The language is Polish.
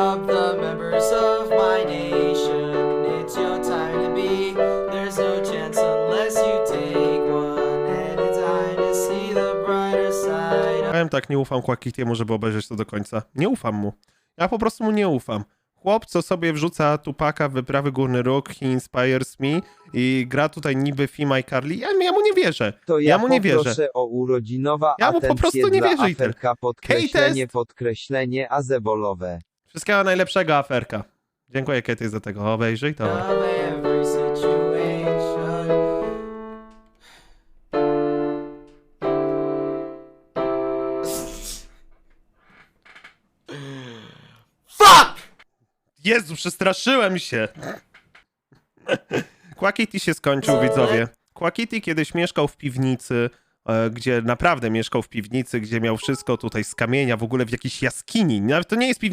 of the members of my nation. It's your time to be. There's no chance unless you take one. And it's time to see the brighter side. Powiem tak, nie ufam Kłakitiemu, żeby obejrzeć to do końca. Nie ufam mu. Ja po prostu mu nie ufam. Chłop, co sobie wrzuca Tupaka w wyprawy Górny Róg, he inspires me i gra tutaj niby Fima i Carly, ja, ja mu nie wierzę. To ja, Ja mu nie wierzę. o urodzinowa Ja mu po prostu nie wierzę aferka podkreślenie, podkreślenie azebolowe. Wszystkiego najlepszego, aferka. Dziękuję, Katie, za tego. Obejrzyj to. Jezu, przestraszyłem się. Quackity się skończył, widzowie. Quackity kiedyś mieszkał w piwnicy, e, gdzie naprawdę mieszkał w piwnicy, gdzie miał wszystko tutaj z kamienia, w ogóle w jakiejś jaskini. Nawet to nie jest piwnica.